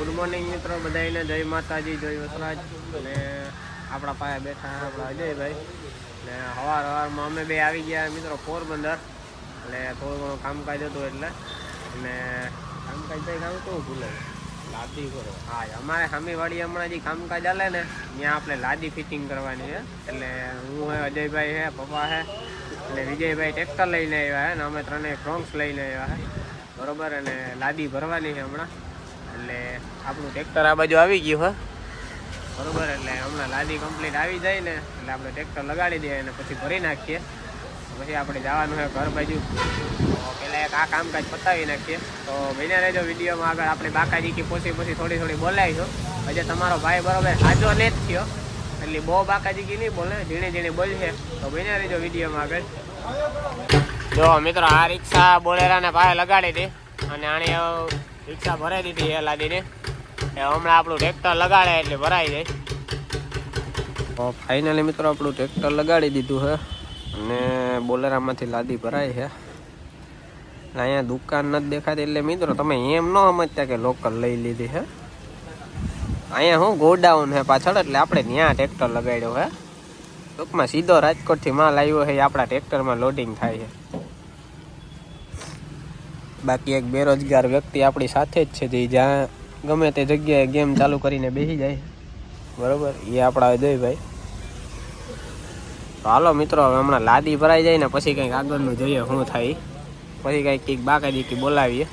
Good morning મિત્રો બધાને જય માતાજી જય વસરાજ. અને આપણા પાસે બેઠા આપણા અજયભાઈ. ને સવાર સવારમાં અમે બે આવી ગયા મિત્રો પોરબંદર. એટલે થોડું ઘણું કામકાજ હતું એટલે. અને કામકાજ ભાઈ કામ કેવું ભૂલે. લાદી કરો. હા અમારે સામેવાળી હમણાં જે કામકાજ ચાલે ને ત્યાં આપણે લાદી ફિટિંગ કરવાની છે. એટલે હું હે અજયભાઈ હે પપ્પા હે એટલે વિજયભાઈ ટ્રેક્ટર લઈને આવ્યા હે ને અમે ત્રણેય ફ્રોન્ક્સ લઈને આવ્યા હે. બરોબર અને લાદી ભરવાની છે હમણાં. એટલે આપણું ટ્રેક્ટર આ બાજુ આવી ગયું, હે. બરોબર, એટલે હમણાં લાદી કમ્પ્લીટ આવી જાય ને, એટલે આપણે ટ્રેક્ટર લગાડી દઈએ અને પછી ભરી નાખીએ. પછી આપણે જવાનું છે ઘર બાજુ. પહેલાં એક આ કામકાજ પતાવી નાખીએ. તો બન્યા રહેજો વિડીયોમાં આગળ. આપણે બાકાજી કી પછી પછી થોડી થોડી બોલાવીશું હજે તમારો ભાઈ બરોબર સાજો ને જ થયો. એટલે બહુ બાકાજીકી નહીં બોલે ઝીણી ઝીણે બોલશે. તો બન્યા રહેજો વિડીયોમાં આગળ. જો મિત્રો, આ રિક્ષા બોલેરાને ભાઈ લગાડી દે. અને આની રિક્ષા ભરાઈ દીધી એ લાદીને એ હમણાં આપણું ટ્રેક્ટર લગાડે એટલે ભરાઈ જાય. ફાઇનલી મિત્રો આપણું ટ્રેક્ટર લગાડી દીધું છે. અને બોલેરામાંથી લાદી ભરાય છે. અહીંયા દુકાન નથી દેખાતી એટલે મિત્રો તમે એમ ન સમજતા કે લોકલ લઈ લીધી હે અહીંયા હું ગોડાઉન હે પાછળ, એટલે આપણે ત્યાં ટ્રેક્ટર લગાડ્યો હે ટૂંકમાં સીધો રાજકોટથી માલ આવ્યો છે આપણા ટ્રેક્ટરમાં લોડિંગ થાય છે. બાકી એક બેરોજગાર વ્યક્તિ આપણી સાથે જ છે જે જ્યાં ગમે તે જગ્યાએ ગેમ ચાલુ કરીને બેસી જાય. બરોબર? એ આપણા અજયભાઈ તો હાલો મિત્રો, હવે હમણાં લાદી ભરાઈ જાય ને પછી કંઈક આગળનું જોઈએ શું થાય. પછી કંઈક કંઈક બાકાજી બોલાવીએ.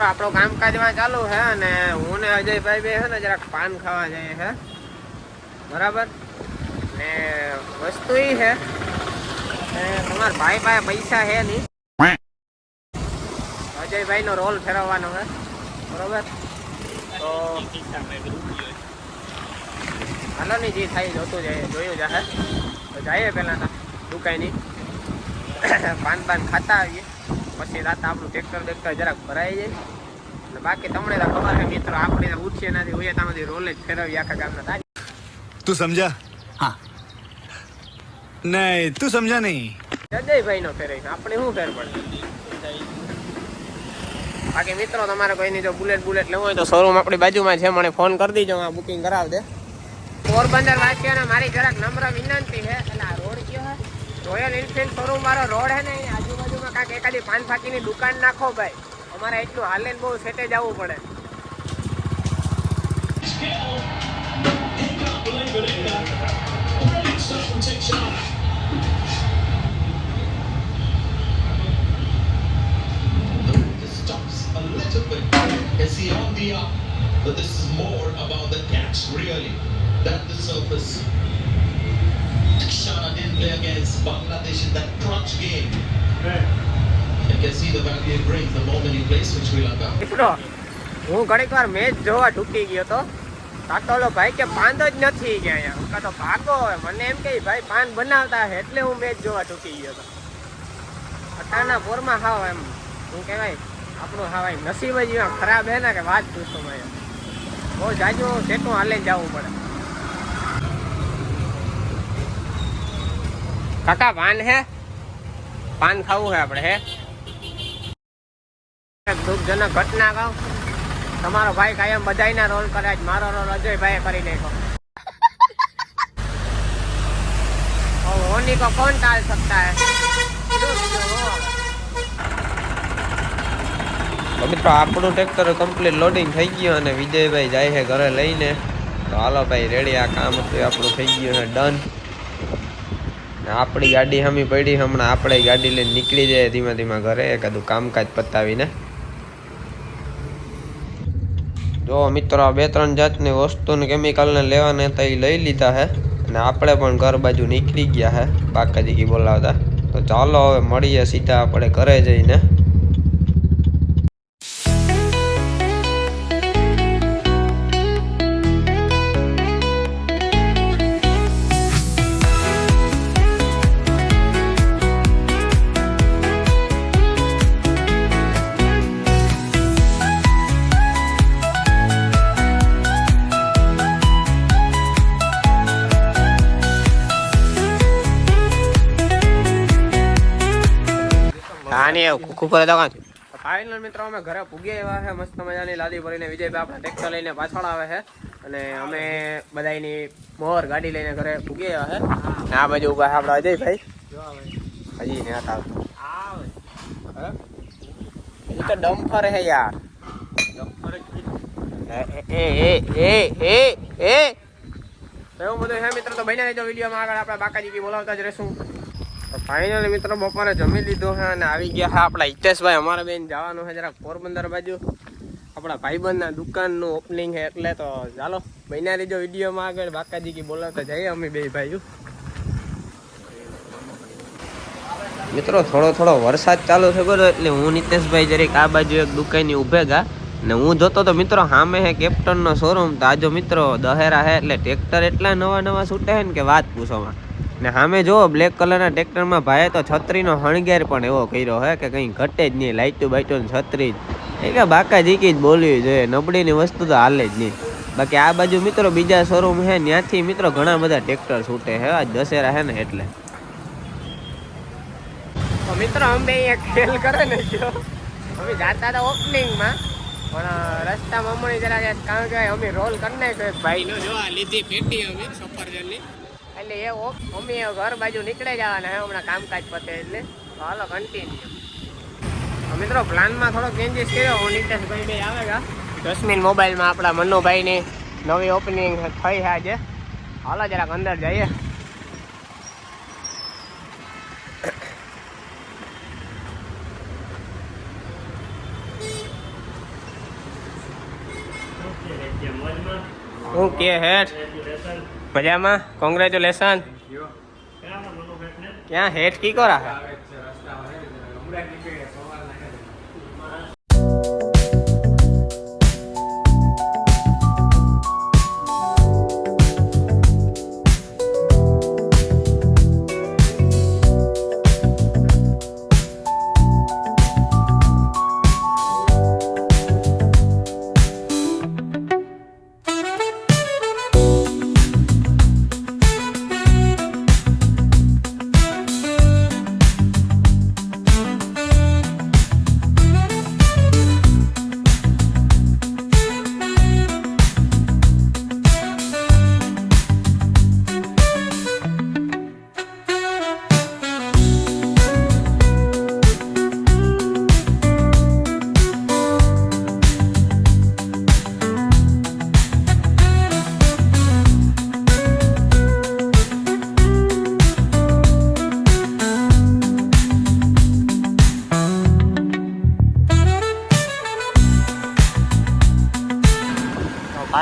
આપણો કામકાજમાં ચાલુ છે અને હું ને અજયભાઈ બે છે ને જરાક પાન ખાવા જઈએ છે. બરાબર? ને વસ્તુ એ છે તમારા ભાઈ પાસે પૈસા હે નહીં. અજયભાઈ રોલ ફેરવવાનો હે બરોબર? તો હાલો ની જે થાય જોતું જાય જોયું જાહે. તો જઈએ પહેલાં દુકાની પાન પાન ખાતા આવીએ. પછી રાત આપણું ટ્રેક્ટર બેક્ટર જરાક ભરાઈ જાય. એટલે બાકી તમને તો ખબર મિત્રો આપણે ઉઠશે નથી હોય ત્યાંથી રોલ જ ફેરવી આખા ગામના. તું સમજા? હા. નહીં, તું સમજા નહીં. હૃદયભાઈ નો ફેર આપણે શું ફેર પડે? બાકી મિત્રો, તમારે કોઈની જો બુલેટ બુલેટ લેવો હોય તો શોરૂમ આપણી બાજુમાં છે. મને ફોન કરી દીજો આ બુકિંગ કરાવ દે. પોરબંદર વાસીઓને મારી જરાક નમ્ર વિનંતી છે. એટલે આ રોડ કયો છે? રોયલ એન્ફિલ્ડ શોરૂમ વાળો રોડ છે ને આજુબાજુમાં કાંઈક એકાદી પાન ફાકીની દુકાન નાખો ભાઈ. અમારે એટલું હાલે બહુ સેટે જવું પડે. Thank you. Surface. Shana didn't play against Bangladesh in that crunch game. You can see the value it brings the moment he plays with Sri Lanka. મિત્રો હું ઘણીક વાર મેચ જોવા ઢૂકી ગયો તો. કાં ભાઈ કે પાન જ નથી કે અહીંયા કાં તો ભાગો મને એમ કે ભાઈ પાન બનાવતા હે એટલે હું મેચ જોવા ઢૂકી ગયો તો. અત્યારના પોરમાં હાવ એમ શું કહેવાય આપણું હા ભાઈ નસીબ જ ખરાબ હે ને કે વાત પૂછો ભાઈ. બહુ જાજુ સેટું હાલે જવું પડે. કાકા, પાન હે? પાન ખાવું હે આપણે, હે? દુઃખજનક ઘટના કહું. તમારો ભાઈ કાયમ બધાયના રોલ કરે મારો રોલ અજયભાઈએ કરી નાખ્યો. હોની કો કોણ ટાળ સકતા હે? મિત્રો, આપણું ટ્રેક્ટર કમ્પ્લીટ લોડિંગ થઈ ગયું અને વિજયભાઈ જાય છે ઘરે લઈને. તો હાલો ભાઈ રેડી આ કામ હતું, આપણું થઈ ગયું છે ડન આપણી ગાડી હમી પડી, હમણાં આપણે ગાડી લઈને નીકળી જાય ધીમે ધીમે ઘરે એકાદું કામકાજ પતાવીને. જો મિત્રો બે ત્રણ જાતની વસ્તુને કેમિકલને લેવાને તો એ લઈ લીધા હે, અને આપણે પણ ઘર બાજુ નીકળી ગયા હે બાકાજી બોલાવતા. તો ચાલો હવે મળીએ સીધા આપણે ઘરે જઈને. ફાઇનલ મિત્રો, અમે ઘરે પૂગી આવ્યા છે, મસ્ત મજાની લાદી ભરીને વિજયભાઈ આપણા ટ્રેક્ટર લઈને પાછળ આવે અને અમે બધાની મોર ગાડી લઈને ઘરે પૂગી આવ્યા છે. આ બાજુ ઊભા આપણા અજયભાઈ. હજી ને હતા એ તો ડમ્ફર હે યાર. એ એ એ એ એ એવું બધું છે મિત્રો, તો વિડીયોમાં આગળ. આપણે બાકાજી બોલાવતા જ રહેશું. ફાઇનલી મિત્રો બપોરે જમી લીધું છે અને આવી ગયા છે આપણા હિતેશભાઈ. અમારા બેન જવાનું છે જરા પોરબંદર બાજુ. આપણા ભાઈબંધના દુકાનનું ઓપનિંગ છે એટલે તો ચાલો, બન્યા લીધો વિડીયોમાં આગળ. બાકાજી કી બોલાવતા જઈએ અમે બે ભાઈઓ. મિત્રો, થોડો થોડો વરસાદ ચાલુ થયો ગયો એટલે હું નિતેશભાઈ જરીક આ બાજુ એક દુકાનની ઊભે ગા. ને હું જોતો તો મિત્રો સામે હે કેપ્ટનનો શોરૂમ તો આજો મિત્રો દહેરા હે એટલે ટ્રેક્ટર એટલા નવા નવા છૂટે છે ને કે વાત પૂછોમાં ને સામે જો બ્લેક કલરના ટ્રેક્ટરમાં ભાઈએ તો છત્રીનો હણગેર પણ એવો કર્યો હે કે કંઈ ઘટે જ નહીં લાઇટું બાઇટું ને છત્રી જ. એ કે બાકા જીકી જ બોલવી જોઈએ નબળીની વસ્તુ તો હાલે જ નહીં. બાકી આ બાજુ મિત્રો બીજા શોરૂમ છે ત્યાંથી મિત્રો ઘણા બધા ટ્રેક્ટર છૂટે છે આ દશેરા હે ને એટલે. તો મિત્રો અમે અહીંયા ખેલ કરે ને જો. અમે જાતા હતા ઓપનિંગમાં પણ રસ્તામાં હમણાં જરાક એક કારણ કે અમે રોલ કરી નાખ્યો એક ભાઈનો. જો આ લીધી પેટી અમે સફરજનની એટલે એ મમ્મી અમે ઘર બાજુ નીકળે જવાના હે હમણાં કામકાજ પતે એટલે. હાલો કન્ટિન્યુ મિત્રો પ્લાનમાં થોડો ચેન્જીસ કર્યો. હું નીતેશભાઈ બે આવેગા જસ્મીન મોબાઈલમાં આપણા મનુભાઈની નવી ઓપનિંગ થઈ છે આજે. હાલો જરાક અંદર જઈએ. હું કે હેઠ મજામાં? કોંગ્રેચ્યુલેશન ક્યાં હેઠ કી કરા? હે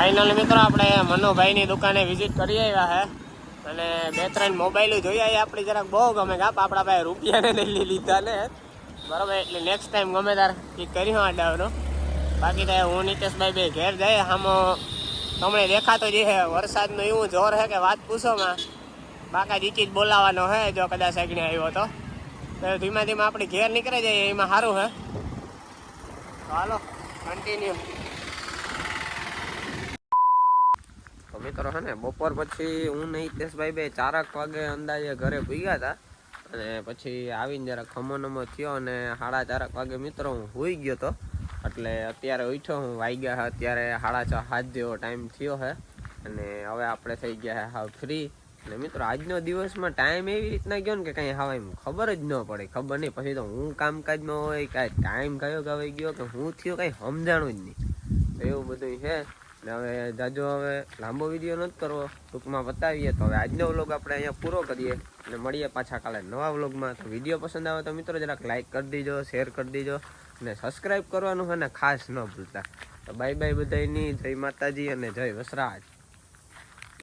ફાઇનલી મિત્રો, આપણે મનુભાઈની દુકાને વિઝિટ કરી આવ્યા હે. અને બે ત્રણ મોબાઈલો જોઈ આવ્યા આપણી જરાક. બહુ ગમે કાપ આપણા પાસે રૂપિયાને લઈ લીધા ને. બરોબર, એટલે નેક્સ્ટ ટાઈમ ગમે તાર એ કરી આડાવનો બાકી તો હું નીતેશભાઈ બે ઘેર જાય આમ તમને દેખાતો જ છે વરસાદનું એવું જોર છે કે વાત પૂછોમાં બાકા જીકી જ બોલાવાનો હે, જો કદાચ અગ્નિ આવ્યો તો. તો ધીમે ધીમે આપણે ઘેર નીકળી જઈએ, એમાં સારું હે. હાલો કન્ટિન્યુ તો મિત્રો હે ને, બપોર પછી હું ને હિતેશભાઈ બે ચારક વાગે અંદાજે ઘરે ભૂગ્યા હતા અને પછી આવીને જરા ખમો નમો થયો અને સાડા ચારક વાગે મિત્રો હું હોઈ ગયો તો. એટલે અત્યારે ઉઠ્યો હું વાગ્યા છે અત્યારે સાડા છ હાથ જેવો ટાઈમ થયો છે અને હવે આપણે થઈ ગયા હાવ ફ્રી અને મિત્રો આજનો દિવસમાં ટાઈમ એવી રીતના ગયો ને કે કંઈ હવે એમ ખબર જ ન પડે, ખબર નહીં. પછી તો હું કામકાજમાં હોય, કાંઈ ટાઈમ કયો ગવાઈ ગયો કે હું થયો કંઈ સમજાણું જ નહીં. એવું બધું છે ને હવે જાજો હવે લાંબો વીડિયો નથી કરવો. ટૂંકમાં બતાવીએ તો હવે આજનો વ્લોગ આપણે અહીંયા પૂરો કરીએ અને મળીએ પાછા કાલે નવા વ્લોગમાં. તો વીડિયો પસંદ આવે તો મિત્રો જરાક લાઇક કરી દીજો શેર કરી દીજો અને સબસ્ક્રાઈબ કરવાનું છે ને ખાસ ન ભૂલતા. તો બાય બાય બધાની જય માતાજી અને જય વસરાજ.